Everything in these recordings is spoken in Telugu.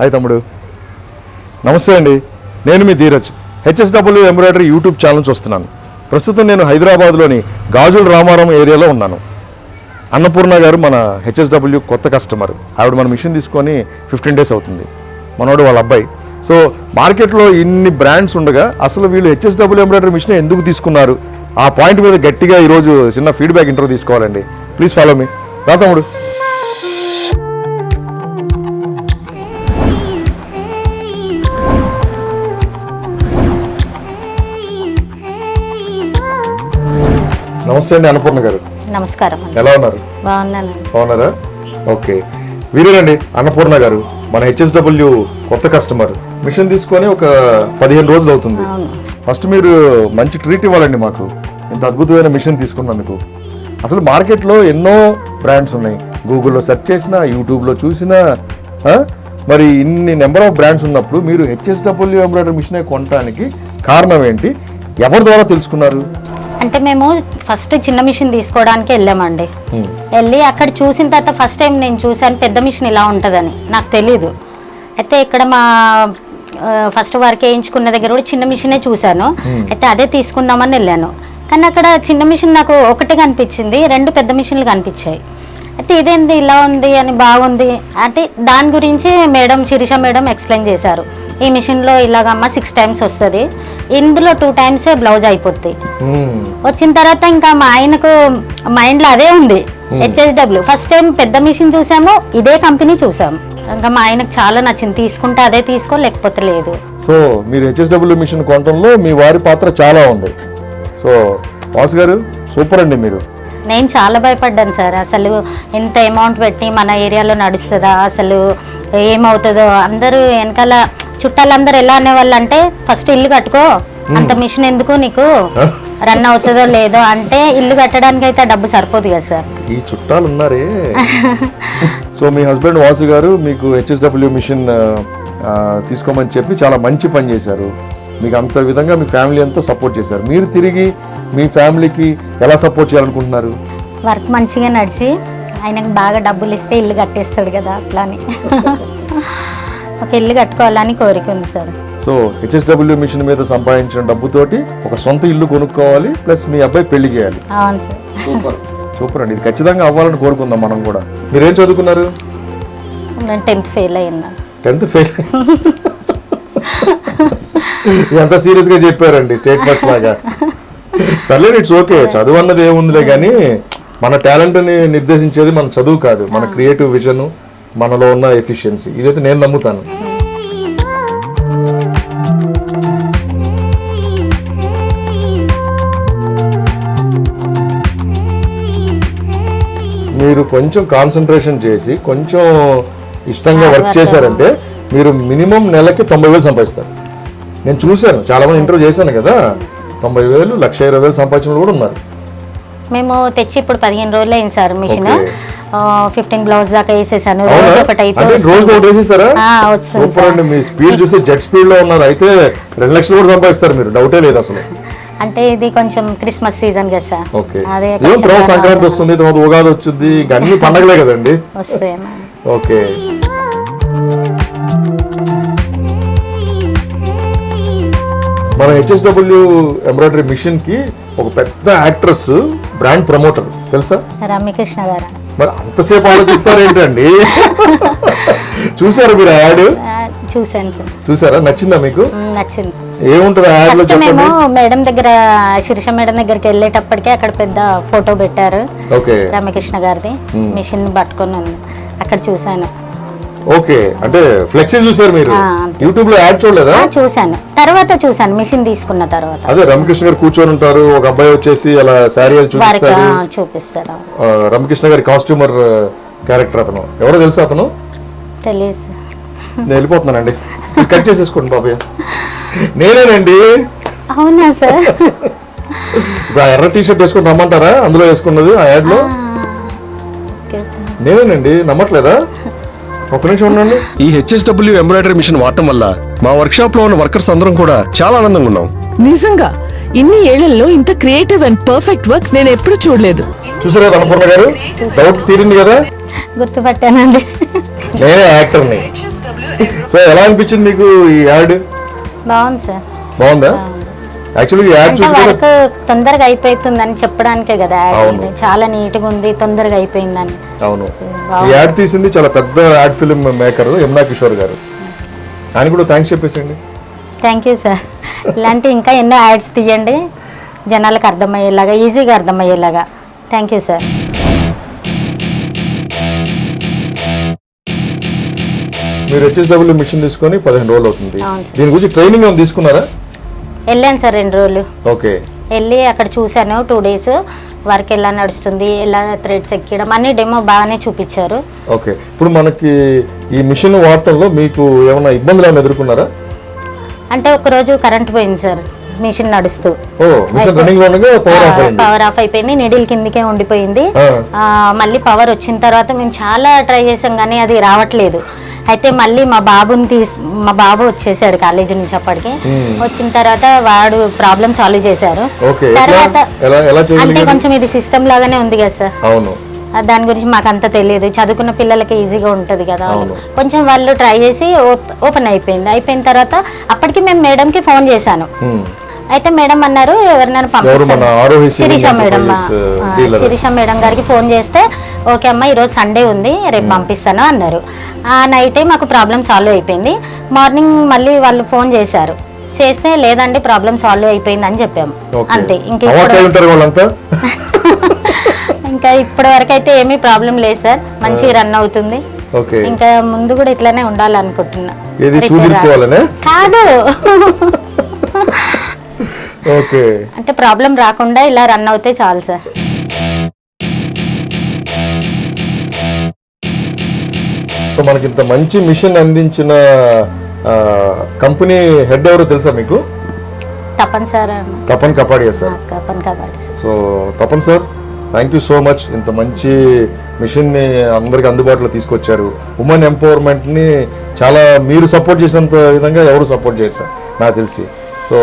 హాయ్ తమ్ముడు. నమస్తే అండి. నేను మీ Dheeraj. HSW embroidery YouTube channel చూస్తున్నాను. ప్రస్తుతం నేను హైదరాబాద్లోని గాజుల రామారం ఏరియాలో ఉన్నాను. అన్నపూర్ణ గారు మన హెచ్ఎస్డబ్ల్యూ కొత్త కస్టమర్. ఆవిడ మన మిషన్ తీసుకొని ఫిఫ్టీన్ డేస్ అవుతుంది. మనోడు వాళ్ళ అబ్బాయి. సో మార్కెట్లో ఇన్ని బ్రాండ్స్ ఉండగా అసలు వీళ్ళు హెచ్ఎస్డబ్ల్యూ ఎంబ్రాయిడరీ మిషన్ ఎందుకు తీసుకున్నారు? ఆ పాయింట్ మీద గట్టిగా ఈరోజు చిన్న ఫీడ్బ్యాక్ ఇంటర్వ్యూ తీసుకోవాలండి. Please follow me. రా తమ్ముడు. నమస్తే అండి అన్నపూర్ణ గారు. నమస్కారం ఎలా ఉన్నారు? బాగున్నారా? ఓకే. వీరేనండి అన్నపూర్ణ గారు మన హెచ్ఎస్డబ్ల్యూ కొత్త కస్టమర్. మిషన్ తీసుకొని ఒక పదిహేను రోజులు అవుతుంది. ఫస్ట్ మీరు మంచి ట్రీట్ ఇవ్వాలండి మాకు. ఇంత అద్భుతమైన మిషన్ తీసుకున్నందుకు. అసలు మార్కెట్లో ఎన్నో బ్రాండ్స్ ఉన్నాయి. గూగుల్లో సెర్చ్ చేసినా యూట్యూబ్లో చూసినా మరి ఇన్ని నెంబర్ ఆఫ్ బ్రాండ్స్ ఉన్నప్పుడు మీరు హెచ్ఎస్డబ్ల్యూ ఎంబ్రాయిడరీ మిషన్ కొనడానికి కారణం ఏంటి? ఎవరి ద్వారా తెలుసుకున్నారు? అంటే మేము ఫస్ట్ చిన్న మిషన్ తీసుకోవడానికి వెళ్ళామండి. వెళ్ళి అక్కడ చూసిన తర్వాత ఫస్ట్ టైం నేను చూశాను పెద్ద మిషన్ ఇలా ఉంటుందని. నాకు తెలీదు. అయితే ఇక్కడ మా ఫస్ట్ వర్క్ వేయించుకున్న దగ్గర కూడా చిన్న మిషనే చూశాను. అయితే అదే తీసుకుందామని వెళ్ళాను. కానీ అక్కడ చిన్న మిషన్ నాకు ఒకటే కనిపించింది రెండు పెద్ద మిషన్లు కనిపించాయి. అయితే ఇదేంది ఇలా ఉంది అని బాగుంది. అంటే దాని గురించి మేడం శిరీష మేడం ఎక్స్ప్లెయిన్ చేశారు. ఈ మిషన్లో ఇలాగమ్మ సిక్స్ టైమ్స్ వస్తుంది. ఇందులో టూ టైమ్సే బ్లౌజ్ అయిపోద్ది. వచ్చిన తర్వాత ఇంకా మా ఆయనకు మైండ్లో అదే ఉంది. హెచ్ఎస్డబ్ల్యూ ఫస్ట్ టైం పెద్ద మిషన్ చూసాము ఇదే కంపెనీ చూసాము ఇంకా మా ఆయనకు చాలా నచ్చింది. తీసుకుంటే అదే తీసుకో లేకపోతే లేదు. సో మీరు హెచ్ఎస్డబ్ల్యూ మిషన్ కొనడంలో మీ వారి పాత్ర చాలా ఉంది. సో వాసు గారు సూపర్ అండి మీరు. నేను చాలా భయపడ్డాను సార్. అసలు ఎంత అమౌంట్ పెట్టి మన ఏరియాలో నడుస్తుందా? అసలు ఏమవుతుందో? అందరూ వెనకాల చుట్టాలందరూ ఎలా అనేవాళ్ళు అంటే ఫస్ట్ ఇల్లు కట్టుకో. అంత మిషన్ ఎందుకు నీకు? రన్ అవుతుందో లేదో? అంటే ఇల్లు కట్టడానికి అయితే డబ్బు సరిపోదు కదా సార్. ఈ చుట్టాలు ఉన్నారే సో మీ హస్బెండ్ వాసు గారు మీకు హెచ్ఎస్డబ్ల్యూ మిషన్ తీసుకోమని చెప్పి చాలా మంచి పని చేశారు. మీకు అంత విధంగా మీ ఫ్యామిలీ అంతా సపోర్ట్ చేశారు. మీరు తిరిగి మీ ఫ్యామిలీకి ఎలా సపోర్ట్ చేయాలనుకుంటున్నారు? వర్క్ మంచిగా నడిచి ఆయనకు బాగా డబ్బులు ఇస్తే ఇల్లు కట్టేస్తాడు కదా అట్లా అని ఒక ఇల్లు కట్టుకోవాలని కోరిక ఉంది సార్. సో హెచ్ఎస్డబ్ల్యూ మిషన్ మీద సంపాదించిన డబ్బుతోటి ఒక సొంత ఇల్లు కొనుక్కోవాలి ప్లస్ మీ అబ్బాయి పెళ్ళి చేయాలి. అవును సార్. సూపర్. సూపర్ అండి. ఇది ఖచ్చితంగా అవ్వాలని కోరుకుందాం మనం కూడా. మీరేం చదువుకున్నారు? నేను టెన్త్ ఫెయిల్ అయ్యాను. టెన్త్ ఫెయిల్ ఎంత సీరియస్గా చెప్పారండి స్టేట్ ఫస్ట్ లాగా. సర్లే ఇట్స్ ఓకే చదువు అన్నది ఏముందిలే కానీ మన టాలెంట్ని నిర్దేశించేది మన చదువు కాదు మన క్రియేటివ్ విజన్ మనలో ఉన్న ఎఫిషియన్సీ ఇదైతే నేను నమ్ముతాను. మీరు కొంచెం కాన్సన్ట్రేషన్ చేసి కొంచెం ఇష్టంగా వర్క్ చేశారంటే మీరు మినిమం నెలకి తొంభై వేలు సంపాదిస్తారు. నేను చూశాను చాలా మంది ఇంటర్వ్యూ చేశాను కదా. తొంభై వేలు లక్ష ఇరవై వేలు సంపాదించిన కూడా ఉన్నారు. మేము తెచ్చి ఇప్పుడు పదిహేను రోజులు అయింది సార్ మిషన్. ఫిఫ్టీన్ బ్లౌజ్ దాకా వేసేసాను. రోజు ఒకటి అయితే వస్తుంది. మీ స్పీడ్ చూస్తే జెట్ స్పీడ్లో ఉన్నారు. అయితే రెండు లక్షలు కూడా సంపాదిస్తారు మీరు. డౌటే లేదు అసలు. అంటే ఇది కొంచెం క్రిస్మస్ సీజన్ కదా సార్. అదే సంక్రాంతి వస్తుంది తర్వాత ఉగాది వచ్చింది ఇంకా అన్ని పండగలే కదండి. వస్తాయేమో ఓకే. మన హెచ్ఎస్డబ్ల్యూ ఎంబ్రాయిడరీ మిషన్కి ఒక పెద్ద యాక్ట్రెస్ బ్రాండ్ ప్రమోటర్ తెలుసా? రమ్యకృష్ణ గారు. మరి అంతసేపు ఆలోచిస్తారేంటండి? చూసారా మీరు యాడ్ సార్. చూసారా? నచ్చిందా మీకు? నచ్చింది. ఏముంటుంది యాడ్లో మేము మేడం దగ్గర శిరీష మేడం దగ్గరికి వెళ్ళేటప్పటికే అక్కడ పెద్ద ఫోటో పెట్టారు. ఓకే. రమ్యకృష్ణ గారిది. మిషన్ పట్టుకొని ఉంది. అక్కడ చూశాను. ఓకే అంటే ఫ్లెక్సీ చూసారు మీరు. యూట్యూబ్లో యాడ్ చూడలేదా? ఆ, చూశాను. తర్వాత చూశాను మిషన్ తీసుకున్న తర్వాత. అదే రామకృష్ణ గారు కూర్చొని ఉంటారు ఒక అబ్బాయి వచ్చేసి అలా శారీ చూపిస్తారు ఆ, రామకృష్ణ గారి కాస్ట్యూమర్ క్యారెక్టర్ అతను. ఎవరో తెలుసా అతను? తెలియదు నేను వెళ్ళిపోతున్నానండి. కట్ చేసేసుకోండి బాబాయ్ నేనేనండి. అవునా సార్? ఇప్పుడు ఆ ఎర్ర టీ షర్ట్ వేసుకొని రమ్మంటారా? అందులో వేసుకున్నది ఆ యాడ్లో ఓకే సార్. నేనేనండి నమ్మట్లేదా? ఒక నిమిషం ఉండండి. ఈ హెచ్ఎస్డబ్ల్యూ ఎంబ్రాయిడరీ మిషన్ వాడటం వల్ల మా వర్క్షాప్లో ఉన్న వర్కర్స్ అందరం కూడా చాలా ఆనందంగా ఉన్నాం. నిజంగా ఇన్ని ఏళ్ళలో ఇంత క్రియేటివ్ అండ్ పర్ఫెక్ట్ వర్క్ నేను ఎప్పుడు చూడలేదు. చూసారు కదా అన్నపూర్ణ గారు? డౌట్ తీరింది కదా? గుర్తుపట్టానండి. నేనే యాక్టర్ని సో ఎలా అనిపించింది మీకు ఈ యాడ్ బాగుంది సార్. బాగుందా. యాక్చువల్లీ యాడ్ చూసి వర్క్ తొందరగా అయిపోతుందని చెప్పడానికే కదా యాడ్. చాలా నీట్గా ఉంది తొందరగా అయిపోయిందని. అవును. యాడ్ తీసింది చాలా పెద్ద ad film maker Yamuna Kishore గారు. ఆయన కూడా థ్యాంక్స్ చెప్పేసండి థ్యాంక్ యూ సార్ ఇలాంటి ఇంకా ఎన్నో యాడ్స్ తీయండి. జనాలకు అర్థమయ్యేలాగా ఈజీగా అర్థమయ్యేలాగా. థ్యాంక్ యూ సార్ మీరు హెచ్ఎస్డబ్ల్యూ మిషన్ తీసుకొని పదిహేను రోజులు అవుతుంది. దీని గురించి ట్రైనింగ్ ఏమైనా తీసుకున్నారా? వెళ్ళాను సార్ రెండు రోజులు. ఓకే. వెళ్ళి అక్కడ చూశాను టూ డేస్ వర్క్ ఎలా నడుస్తుంది ఎలా థ్రెడ్స్ ఎక్కడం అన్ని డెమో బాగానే చూపించారు. ఓకే. ఇప్పుడు మనకి ఈ మిషన్ వాడటంలో మీకు ఏమైనా ఇబ్బందులు ఏమైనా ఎదుర్కొన్నారా? అంటే ఒకరోజు కరెంట్ పోయింది సార్ మిషన్ నడుస్తూ. పవర్ ఆఫ్ అయిపోయింది నీడిల్ కిందికే ఉండిపోయింది. మళ్ళీ పవర్ వచ్చిన తర్వాత మేము చాలా ట్రై చేసాం కానీ అది రావట్లేదు. అయితే మళ్ళీ మా బాబుని తీసి మా బాబు వచ్చేసాడు కాలేజీ నుంచి అప్పటికి. వచ్చిన తర్వాత వాడు ప్రాబ్లమ్ సాల్వ్ చేశారు. తర్వాత అంటే కొంచెం ఇది సిస్టమ్ లాగానే ఉంది కదా సార్. అవును. దాని గురించి మాకు అంత తెలియదు. చదువుకున్న పిల్లలకి ఈజీగా ఉంటుంది కదా. కొంచెం వాళ్ళు ట్రై చేసి ఓప్- ఓపెన్ అయిపోయింది. అయిపోయిన తర్వాత అప్పటికి మేము మేడంకి ఫోన్ చేశాను. అయితే మేడం అన్నారు ఎవరినైనా పంపిస్తాను శిరీష మేడం. శిరీష మేడం గారికి ఫోన్ చేస్తే ఓకే అమ్మ ఈరోజు సండే ఉంది రేపు పంపిస్తాను అన్నారు. ఆ నైటే మాకు ప్రాబ్లం సాల్వ్ అయిపోయింది. మార్నింగ్ మళ్ళీ వాళ్ళు ఫోన్ చేశారు. చేస్తే లేదండి ప్రాబ్లం సాల్వ్ అయిపోయింది అని చెప్పాము. అంతే. ఇంక ఇంకా ఇప్పటి వరకు అయితే ఏమీ ప్రాబ్లం లేదు సార్. మంచిగా రన్ అవుతుంది. ఇంకా ముందు కూడా ఇట్లానే ఉండాలనుకుంటున్నా. కాదు. ఓకే. అంటే ప్రాబ్లం రాకుండా ఇలా రన్ అవుతే చాలు సార్. సో మనకి ఇంత మంచి మిషన్ అందించిన కంపెనీ హెడ్ ఎవరో తెలుసా మీకు? తప్పని sir Tapan Kapadia sir. Sir. So Tapan sir thank you so much ఇంత మంచి మిషన్ని అందరికి అందుబాటులో తీసుకొచ్చారు. ఉమెన్ ఎంపవర్మెంట్ని చాలా మీరు సపోర్ట్ చేసినంత విధంగా ఎవరు సపోర్ట్ చేయరు సార్ నాకు తెలిసి. సో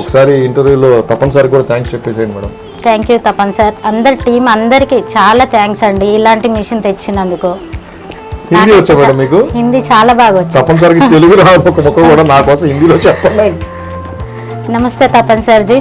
ఒకసారి ఇంటర్వ్యూలో తపన్ సార్ కూడా థ్యాంక్స్ చెప్పేసేయండి madam. Thank you Tapan sir. అందరి టీం అందరికీ చాలా థ్యాంక్స్ అండి ఇలాంటి మిషన్ తెచ్చినందుకు. హిందీ వచ్చా మేడం మీకు? హిందీ చాలా బాగా వచ్చింది తపన్ సార్కి తెలుగు రాదు ఒక ముఖం కూడా నా కోసం హిందీలో చెప్పండి నమస్తే తపన్ సార్ జీ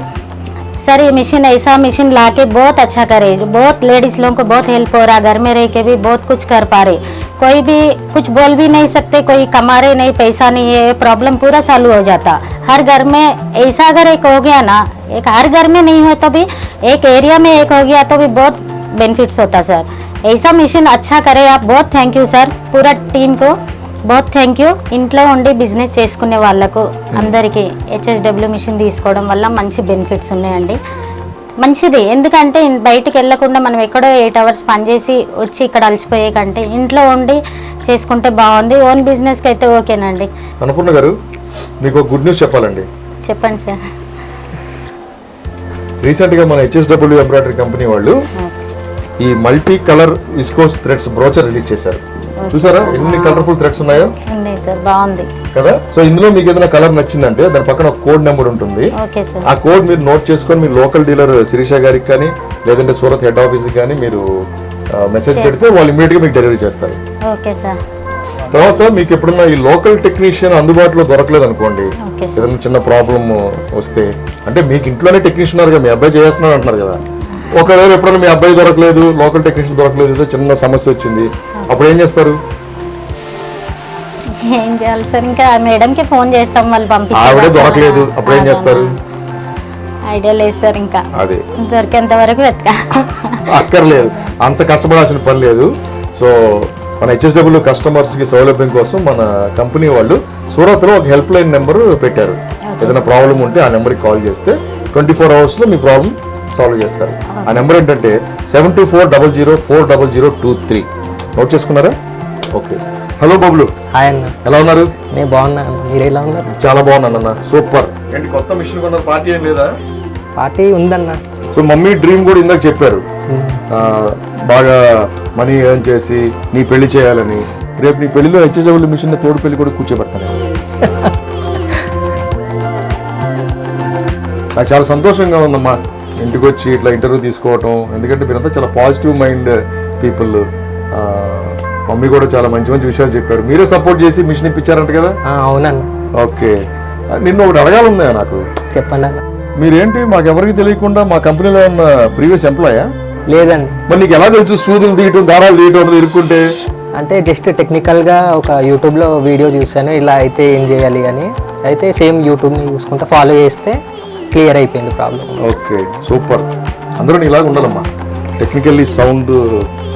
सर, ये मशीन ऐसा मशीन ला के बहुत अच्छा करे। जो बहुत लेडीज़ लोगों को बहुत हेल्प हो रहा, घर में रह के भी बहुत कुछ कर पा रहे। कोई भी कुछ बोल भी नहीं सकते, कोई कमा रहे नहीं, पैसा नहीं है प्रॉब्लम पूरा चालू हो जाता। हर घर में ऐसा अगर एक हो गया ना, एक हर घर में नहीं हो तो भी, एक एरिया में एक हो गया तो भी बहुत बेनिफिट्स होता, सर। ऐसा मशीन अच्छा करे, आप बहुत थैंक यू सर, पूरा टीम को। Both thank you. ఇంట్లో ఉండి బిజినెస్ చేసుకునే వాళ్ళకు అందరికీ హెచ్ఎస్డబ్ల్యూ మిషన్ తీసుకోవడం వల్ల మంచి బెనిఫిట్స్ ఉన్నాయండి. మంచిది. ఎందుకంటే బయటికి వెళ్ళకుండా మనం ఎక్కడో ఎయిట్ అవర్స్ పనిచేసి వచ్చి ఇక్కడ అలసిపోయే కంటే ఇంట్లో ఉండి చేసుకుంటే బాగుంది. ఓన్ బిజినెస్కి అయితే ఓకేనండి. అనుకున్న గారు మీకు గుడ్ న్యూస్ చెప్పాలండి. చెప్పండి సార్. రీసెంట్గా మన హెచ్ఎస్డబ్ల్యూ ఎంబ్రాయిడరీ కంపెనీ వాళ్ళు ఈ multi colour viscose threads brochure release చేశారు. చూసారా? ఎన్ని కలర్ఫుల్ థ్రెడ్స్ ఉన్నాయో? ఉన్నాయి సార్ బాగుంది. కదా? సో ఇందులో మీకు ఏదైనా కలర్ నచ్చిందంటే దాని పక్కన ఒక కోడ్ నెంబర్ ఉంటుంది. ఆ కోడ్ మీరు నోట్ చేసుకొని మీ లోకల్ డీలర్ శిరీష గారికి కానీ లేదంటే సూరత్ హెడ్ ఆఫీస్కి కానీ మీరు మెసేజ్ పెడితే వాళ్ళు ఇమీడియట్గా మీకు డెలివరీ చేస్తారు. Okay sir. తర్వాత మీకు ఎప్పుడన్నా ఈ లోకల్ టెక్నీషియన్ అందుబాటులో దొరకలేదు అనుకోండి. ఏదైనా చిన్న ప్రాబ్లం వస్తే. అంటే మీకు ఇంట్లోనే టెక్నీషియన్ ఉన్నారు కదా మీ అబ్బాయి చేస్తున్నాడు అంటున్నారు కదా. ఒకవేళ ఎప్పుడైనా మీ అబ్బాయి దొరకలేదు లోకల్ టెక్నీషియన్ దొరకలేదు ఏదో చిన్న సమస్య వచ్చింది అప్పుడు ఏం చేస్తారు? ఏం చేయాలి సార్? ఇంకా మేడంకి ఫోన్ చేస్తాం వాళ్ళు ఆవిడే పంపించారు దొరకలేదు అప్పుడు ఏం చేస్తారు? ఐడియా లేదు సార్ ఇంకా. అదే. దొరికేంత వరకు వెతక. అక్కర్లేదు. అంత కష్టపడాల్సిన పని లేదు. సో మన హెచ్ఎస్డబ్ల్యూ కస్టమర్స్కి సౌలభ్యం కోసం మన కంపెనీ వాళ్ళు సూరత్లో ఒక హెల్ప్ లైన్ నెంబర్ పెట్టారు. ఏదైనా ప్రాబ్లం ఉంటే ఆ నెంబర్కి కాల్ చేస్తే ట్వంటీ ఫోర్ అవర్స్లో మీ ప్రాబ్లం సాల్వ్ చేస్తారు. ఆ నెంబర్ ఏంటంటే seven two four double zero four double zero two three note చేసుకున్నారా? ఓకే హలో బబ్లు హాయ్ అన్న. ఎలా ఉన్నారు? నేను బాగున్నా అన్న. మీరు ఎలా ఉన్నారు? చాలా బాగున్నాను అన్న. సూపర్ ఏంటి కొత్త మిషన్ కొన్న పార్టీ ఏం లేదా? పార్టీ ఉందన్న. సో మమ్మీ డ్రీమ్ కూడా ఇందాక చెప్పారు. ఆ, బాగా మనీ ఎర్న్ చేసి నీ పెళ్ళి చేయాలని. రేపు నీ పెళ్ళిలో హెచ్ఎస్డబ్ల్యూ మిషన్ తోడు పెళ్ళి కూడా కూర్చోబెడతాను. నాకు చాలా సంతోషంగా ఉందమ్మా. ఇంటికి వచ్చి ఇట్లా ఇంటర్వ్యూ తీసుకోవటం. ఎందుకంటే మీరంతా చాలా పాజిటివ్ మైండ్ పీపుల్ మమ్మీ కూడా చాలా మంచి మంచి విషయాలు చెప్పారు. మీరే సపోర్ట్ చేసి మిషన్ ఇప్పించారంట కదా? ఆ, అవునన్న. ఓకే. నిన్ను ఒకటి అడగాలందా నాకు? చెప్పండి మీరేంటి? మాకెవరికి తెలియకుండా మా కంపెనీలో ఉన్న ప్రీవియస్ ఎంప్లాయా లేదండి. మరి నీకు ఎలా తెలుసు సూదులు తీయటం దారాలు తీయటం ఇరుక్కుంటే? అంటే జస్ట్ టెక్నికల్గా ఒక యూట్యూబ్లో వీడియో చూసాను ఇలా అయితే ఏం చేయాలి అని. అయితే సేమ్ యూట్యూబ్ని చూసుకుంటా ఫాలో చేస్తే క్లియర్ అయిపోయింది ప్రాబ్లం. Okay super. అందరూ ఇలాగ ఉండాలమ్మా. టెక్నికల్లీ సౌండ్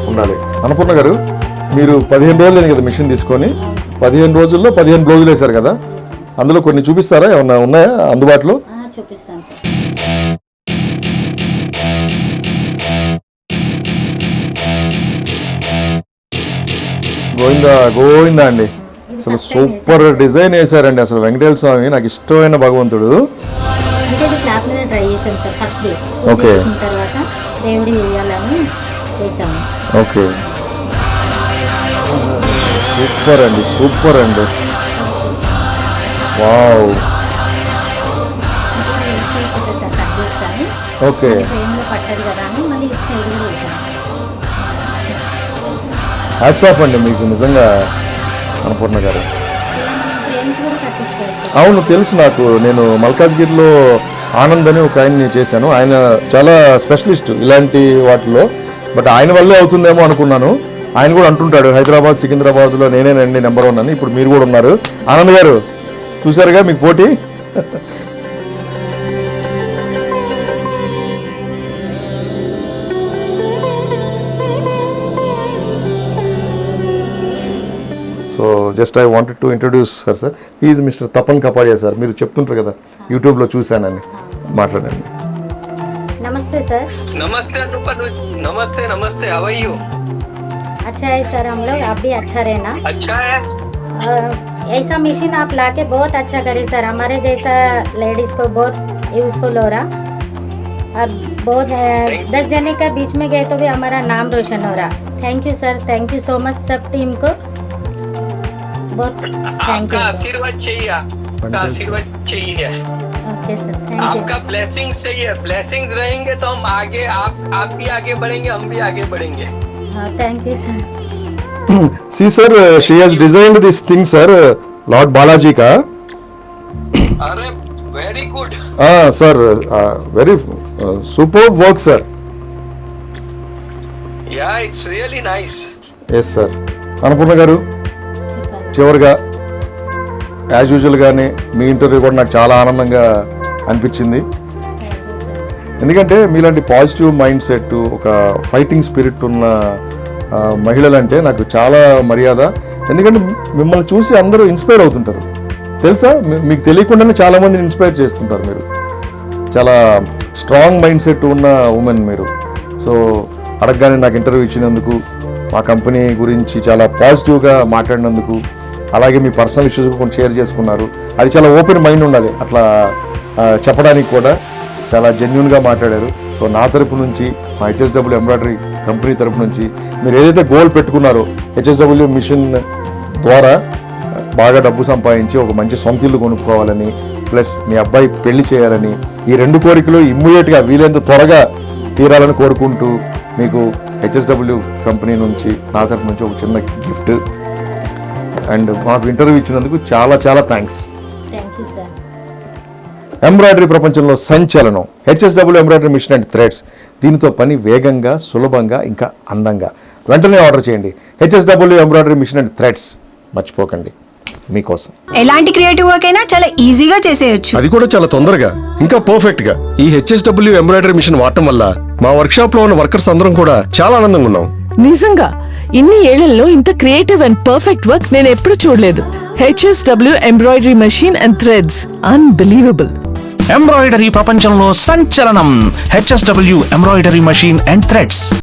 ఉండాలి. అన్నపూర్ణ గారు మీరు పదిహేను రోజులు కదా మిషన్ తీసుకొని పదిహేను రోజుల్లో పదిహేను బ్లౌజులు వేశారు కదా. అందులో కొన్ని చూపిస్తారా? ఏమన్నా ఉన్నాయా అందుబాటులో? చూపిస్తాను గోవిందా గోవిందా అండి. అసలు సూపర్ డిజైన్ వేశారండి అసలు వెంకటేశ్వర స్వామి. నాకు ఇష్టమైన భగవంతుడు. చేశాను సార్ ఫస్ట్ డే Okay. చేసిన తర్వాత దేవుడి వేయాలని చేసాము ఓకే సూపర్ అండి సూపర్ అండి. వావ్ ఓకే ఫ్రేమ్లో పట్టదు కదా అని మళ్ళీ ఇటు సైడ్ కూడా వేసాను హ్యాట్స్ ఆఫ్ అండి మీకు నిజంగా అన్నపూర్ణ గారు. అవును తెలుసు నాకు. నేను మల్కాజ్గిరిలో ఆనంద్ అని ఒక ఆయన్ని చేశాను. ఆయన చాలా స్పెషలిస్ట్ ఇలాంటి వాటిలో. బట్ ఆయన వల్లే అవుతుందేమో అనుకున్నాను. ఆయన కూడా అంటుంటాడు హైదరాబాద్ సికింద్రాబాద్లో నేనేనండి నెంబర్ వన్ అని. ఇప్పుడు మీరు కూడా ఉన్నారు. ఆనంద్ గారు చూసారుగా మీకు పోటీ? just I wanted to introduce sir sir is mister Tapan Kapadia sir మీరు చెప్తుంటారు కదా యూట్యూబ్లో చూశానని మాట్లాడండి नमस्ते सर नमस्ते अनुपनुज नमस्ते नमस्ते हाउ आर यू अच्छा है सर हम लोग आप भी अच्छा रहना अच्छा है अ, ऐसा मशीन आप लाके बहुत अच्छा करे सर हमारे जैसा लेडीज को बहुत यूजफुल हो रहा अब बहुत अ, दस जने का बीच में गए तो भी हमारा नाम रोशन हो रहा thank you sir thank you so much सब टीम को बहुत थैंक आपका यू आशीर्वाद चाहिए आपका आशीर्वाद चाहिए ओके सर थैंक यू आपका ब्लेसिंग चाहिए ब्लेसिंग्स रहेंगे तो हम आगे आप आप भी आगे बढ़ेंगे हम भी आगे बढ़ेंगे हाँ thank you sir see sir she has designed this thing sir lord Balaji కా अरे very good sir very super work sir या it's really nice yes sir Annapurna garu చివరిగా యాజ్ యూజువల్గానే మీ ఇంటర్వ్యూ కూడా నాకు చాలా ఆనందంగా అనిపించింది. ఎందుకంటే మీలాంటి పాజిటివ్ మైండ్ సెట్ ఒక ఫైటింగ్ స్పిరిట్ ఉన్న మహిళలంటే నాకు చాలా మర్యాద. ఎందుకంటే మిమ్మల్ని చూసి అందరూ ఇన్స్పైర్ అవుతుంటారు. తెలుసా? మీకు తెలియకుండానే చాలామందిని ఇన్స్పైర్ చేస్తుంటారు మీరు. చాలా స్ట్రాంగ్ మైండ్ సెట్ ఉన్న ఉమెన్ మీరు. సో అడగగానే నాకు ఇంటర్వ్యూ ఇచ్చినందుకు మా కంపెనీ గురించి చాలా పాజిటివ్గా మాట్లాడినందుకు అలాగే మీ పర్సనల్ ఇష్యూస్ కొంచెం షేర్ చేసుకున్నారు. అది చాలా ఓపెన్ మైండ్ ఉండాలి. అట్లా చెప్పడానికి కూడా చాలా జెన్యున్గా మాట్లాడారు. సో నా తరపు నుంచి మా హెచ్ఎస్డబ్ల్యూ ఎంబ్రాయిడరీ కంపెనీ తరపు నుంచి మీరు ఏదైతే గోల్ పెట్టుకున్నారో హెచ్ఎస్డబ్ల్యూ మిషన్ ద్వారా బాగా డబ్బు సంపాదించి ఒక మంచి సొంత ఇల్లు కొనుక్కోవాలని ప్లస్ మీ అబ్బాయి పెళ్ళి చేయాలని ఈ రెండు కోరికలు ఇమ్మీడియట్గా వీలైనంత త్వరగా తీరాలని కోరుకుంటూ మీకు హెచ్ఎస్డబ్ల్యూ కంపెనీ నుంచి నా తరపు నుంచి ఒక చిన్న గిఫ్ట్ అండ్ మాకు ఇంటర్వ్యూ ఇచ్చినందుకు చాలా చాలా థ్యాంక్స్. ఎంబ్రాయిడరీ ప్రపంచంలో సంచలనం. HSW embroidery machine and threads. దీనితో పని వేగంగా సులభంగా ఇంకా అందంగా. వెంటనే ఆర్డర్ చేయండి. HSW embroidery machine and threads. మర్చిపోకండి. మీకోసం. ఎలాంటి క్రియేటివ్ వర్క్ అయినా చాలా ఈజీగా చేసేయొచ్చు. అది కూడా చాలా తొందరగా ఇంకా పర్ఫెక్ట్గా ఈ హెచ్ఎస్డబ్ల్యూ ఎంబ్రాయిడరీ మిషన్ వాడటం వల్ల మా వర్క్ షాప్లో ఉన్న వర్కర్స్ అందరం కూడా చాలా ఆనందంగా ఉన్నాం. నిజంగా ఇన్ని ఏళ్ళలో ఇంత క్రియేటివ్ అండ్ పర్ఫెక్ట్ వర్క్ నేను ఎప్పుడు చూడలేదు. HSW embroidery machine and threads unbelievable embroidery ప్రపంచంలో సంచలనం. HSW embroidery machine and threads